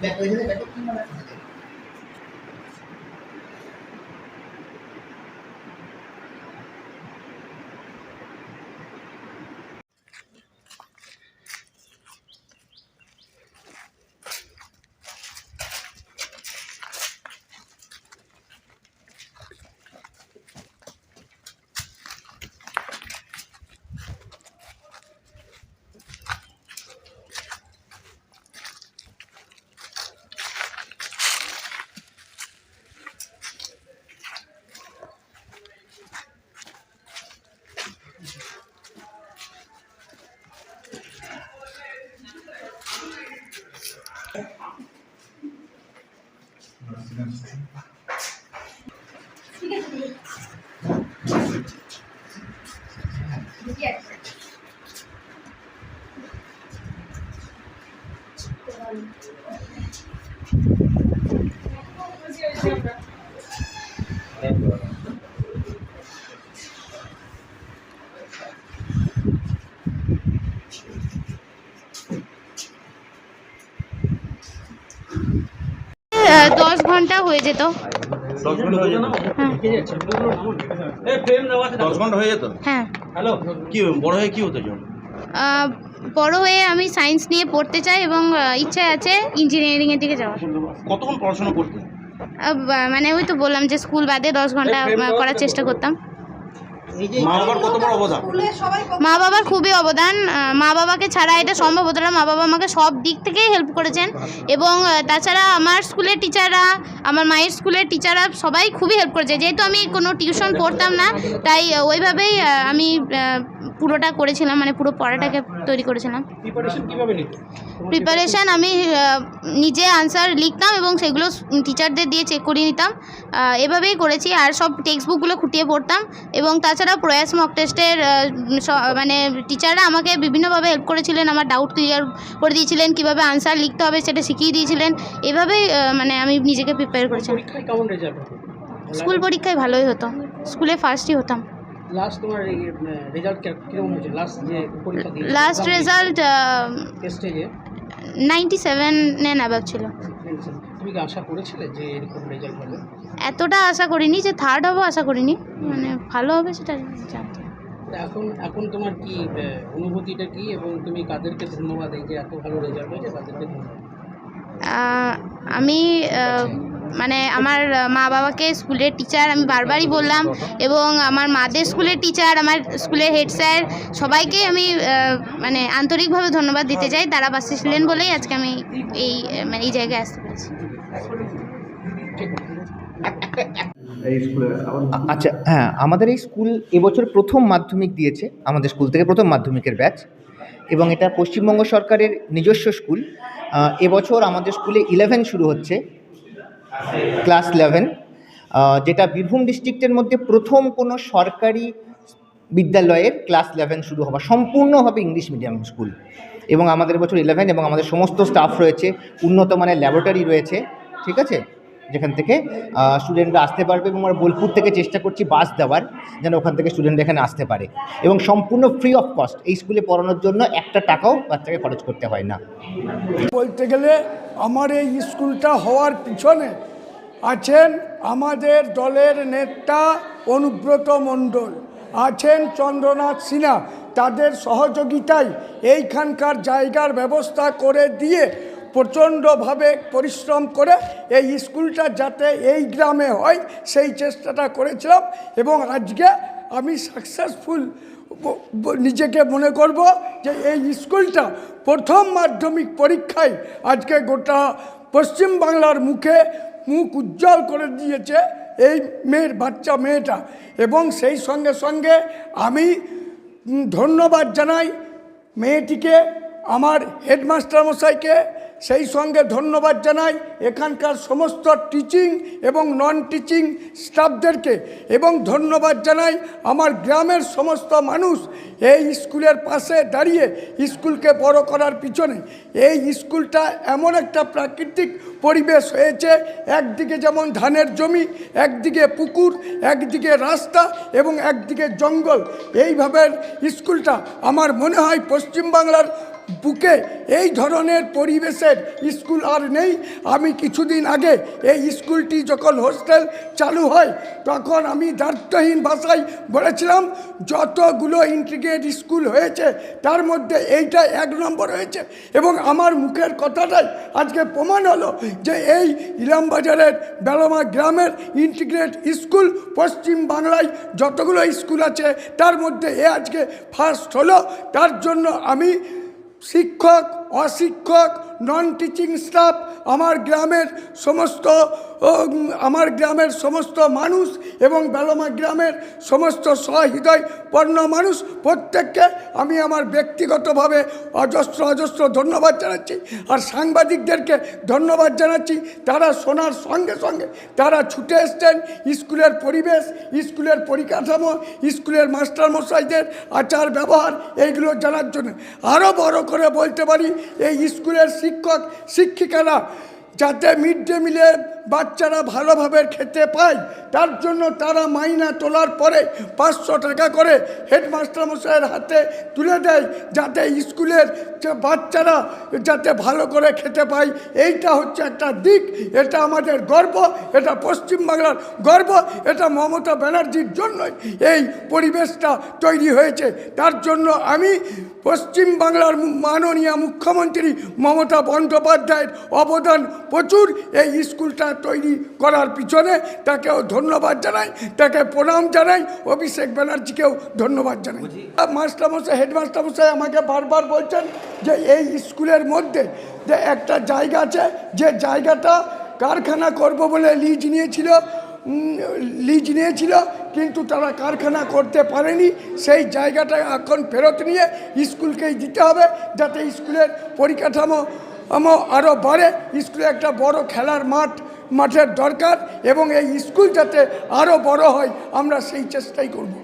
Back হয়ে যাবে back কি মানে আহ, দশ ঘণ্টা হয়ে যেত। দশ ঘণ্টা হয়ে যেত? হ্যাঁ। কি বড় হয়ে কি হতে চাও? বড় হয়ে আমি সায়েন্স নিয়ে পড়তে চাই এবং ইচ্ছা আছে ইঞ্জিনিয়ারিংয়ের দিকে যাওয়ার। কতক্ষণ পড়াশোনা করতে? মানে ওই তো বললাম যে স্কুল বাদে দশ ঘণ্টা করার চেষ্টা করতাম। মা বাবার খুবই অবদান। মা বাবাকে ছাড়া এটা সম্ভব হতো না। মা বাবা আমাকে সব দিক থেকেই হেল্প করেছেন। এবং তাছাড়া আমার স্কুলের টিচাররা আমার মায়ের স্কুলের টিচাররা সবাই খুবই হেল্প করেছে। যেহেতু আমি কোনো টিউশন পড়তাম না, তাই ওইভাবেই আমি পুরোটা করেছিলাম মানে পুরো পড়াটাকে তৈরি করেছিলাম। প্রিপারেশন আমি নিজে আনসার লিখতাম এবং সেগুলো টিচারদের দিয়ে চেক করিয়ে নিতাম। এভাবেই করেছি আর সব টেক্সট বুকগুলো খুঁটিয়ে পড়তাম এবং তাছাড়া প্রয়াস মক টেস্টের মানে টিচাররা আমাকে বিভিন্নভাবে হেল্প করেছিলেন আমার ডাউট ক্লিয়ার করে দিয়েছিলেন কীভাবে আনসার লিখতে হবে সেটা শিখিয়ে দিয়েছিলেন। এভাবেই মানে আমি নিজেকে প্রিপেয়ার করেছিলাম স্কুল পরীক্ষায় ভালোই হতো। স্কুলে ফার্স্টই হতাম। লাস্ট তোমার রেজাল্ট কীরকম হয়েছে? লাস্ট যে পরীক্ষা দিয়ে লাস্ট রেজাল্ট স্টেজে নাইনটি সেভেনে নাবাব ছিল। তুমি কি আশা করেছিলে যে এরকম রেজাল্ট হবে? এতটা আশা করিনি যে থার্ড হব আশা করিনি। মানে ভালো হবে সেটা জানতাম এখন এখন তোমার কি অনুভূতিটা কি এবং তুমি কাদেরকে ধন্যবাদ এই যে এত ভালো রেজাল্ট হয়েছে তাদেরকে ধন্যবাদ। আমি মানে আমার মা বাবাকে স্কুলের টিচার আমি বারবারই বললাম এবং আমার মাদের স্কুলের টিচার আমার স্কুলের হেড স্যার সবাইকে আমি মানে আন্তরিকভাবে ধন্যবাদ দিতে চাই। তারা পাশে ছিলেন বলেই আজকে আমি এই মানে এই জায়গায় আসতে পেরেছি। আচ্ছা হ্যাঁ আমাদের এই স্কুল এবছর প্রথম মাধ্যমিক দিয়েছে আমাদের স্কুল থেকে প্রথম মাধ্যমিকের ব্যাচ এবং এটা পশ্চিমবঙ্গ সরকারের নিজস্ব স্কুল। এবছর আমাদের স্কুলে ইলেভেন শুরু হচ্ছে ক্লাস ইলেভেন যেটা বীরভূম ডিস্ট্রিক্টের মধ্যে প্রথম কোনো সরকারি বিদ্যালয়ের ক্লাস ইলেভেন শুরু হওয়া সম্পূর্ণভাবে ইংলিশ মিডিয়াম স্কুল এবং আমাদের বছর ইলেভেন এবং আমাদের সমস্ত স্টাফ রয়েছে, উন্নত মানের ল্যাবরেটরি রয়েছে, ঠিক আছে? যেখান থেকে স্টুডেন্টরা আসতে পারবে এবং আমরা বোলপুর থেকে চেষ্টা করছি বাস দেওয়ার, যেন ওখান থেকে স্টুডেন্ট এখানে আসতে পারে। এবং সম্পূর্ণ ফ্রি অফ কস্ট এই স্কুলে পড়ানোর জন্য একটা টাকাও বাচ্চাকে খরচ করতে হয় না। বলতে গেলে আমার এই স্কুলটা হওয়ার পিছনে আছেন আমাদের দলের নেতা অনুব্রত মণ্ডল, আছেন চন্দ্রনাথ সিনহা। তাদের সহযোগিতায় এইখানকার জায়গার ব্যবস্থা করে দিয়ে প্রচণ্ডভাবে পরিশ্রম করে এই স্কুলটা যাতে এই গ্রামে হয়, সেই চেষ্টাটা করেছিলাম এবং আজকে আমি সাকসেসফুল নিজেকে মনে করব যে এই স্কুলটা প্রথম মাধ্যমিক পরীক্ষায় আজকে গোটা পশ্চিম বাংলার মুখে মুখ উজ্জ্বল করে দিয়েছে এই মেয়ের বাচ্চা মেয়েটা এবং সেই সঙ্গে সঙ্গে আমি ধন্যবাদ জানাই মেয়েটিকে, আমার হেডমাস্টার মশাইকে সেই সঙ্গে ধন্যবাদ জানাই এখানকার সমস্ত টিচিং এবং নন টিচিং স্টাফদেরকে এবং ধন্যবাদ জানাই আমার গ্রামের সমস্ত মানুষ এই স্কুলের পাশে দাঁড়িয়ে স্কুলকে বড় করার পিছনে। এই স্কুলটা এমন একটা প্রাকৃতিক পরিবেশ হয়েছে, একদিকে যেমন ধানের জমি, একদিকে পুকুর, একদিকে রাস্তা এবং একদিকে জঙ্গল। এইভাবে স্কুলটা আমার মনে হয় পশ্চিমবাংলার বুকে এই ধরনের পরিবেশের স্কুল আর নেই। আমি কিছুদিন আগে এই স্কুলটি যখন হোস্টেল চালু হয়, তখন আমি দায়িত্বহীন ভাষায় বলেছিলাম, যতগুলো ইন্টিগ্রেট স্কুল হয়েছে, তার মধ্যে এইটা এক নম্বর হয়েছে। এবং আমার মুখের কথাটাই আজকে প্রমাণ হলো যে এই ইলামবাজারের বেলমা গ্রামের ইন্টিগ্রেট স্কুল পশ্চিম বাংলায় যতগুলো স্কুল আছে, তার মধ্যে এ আজকে ফার্স্ট হলো। তার জন্য আমি শিক্ষক অশিক্ষক নন টিচিং স্টাফ আমার গ্রামের সমস্ত আমার গ্রামের সমস্ত মানুষ এবং বেলমা গ্রামের সমস্ত সহৃদয় পণ্য মানুষ, প্রত্যেককে আমি আমার ব্যক্তিগতভাবে অজস্র অজস্র ধন্যবাদ জানাচ্ছি। আর সাংবাদিকদেরকে ধন্যবাদ জানাচ্ছি, তারা শোনার সঙ্গে সঙ্গে তারা ছুটে এসছেন স্কুলের পরিবেশ, স্কুলের পরিকাঠামো, স্কুলের মাস্টারমশাইদের আচার ব্যবহার এইগুলো জানার জন্য। আরও বড় করে বলতে পারি, এই স্কুলের শিক্ষক শিক্ষিকারা যাতে মিড ডে মিলে বাচ্চারা ভালোভাবে খেতে পায়, তার জন্য তারা মাইনা তোলার পরে পাঁচশো টাকা করে হেডমাস্টারমশাইয়ের হাতে তুলে দেয় যাতে স্কুলের বাচ্চারা যাতে ভালো করে খেতে পায়। এইটা হচ্ছে একটা দিক, এটা আমাদের গর্ব, এটা পশ্চিমবাংলার গর্ব, এটা মমতা ব্যানার্জির জন্যই এই পরিবেশটা তৈরি হয়েছে। তার জন্য আমি পশ্চিমবাংলার মাননীয় মুখ্যমন্ত্রী মমতা বন্দ্যোপাধ্যায়ের অবদান প্রচুর এই স্কুলটা তৈরি করার পিছনে তাকেও ধন্যবাদ জানাই তাকে প্রণাম জানাই অভিষেক ব্যানার্জিকেও ধন্যবাদ জানাই। মাস্টারমশাই হেডমাস্টারমশাই আমাকে বারবার বলছেন যে এই স্কুলের মধ্যে যে একটা জায়গা আছে যে জায়গাটা কারখানা করব বলে লিজ নিয়েছিল লিজ নিয়েছিল কিন্তু তারা কারখানা করতে পারেনি। সেই জায়গাটা এখন ফেরত নিয়ে স্কুলকেই দিতে হবে যাতে স্কুলের পরিকাঠামো আরও বাড়ে। স্কুলে একটা বড় খেলার মাঠ মাঠের দরকার এবং এই স্কুল যাতে আরও বড় হয় আমরা সেই চেষ্টাই করব।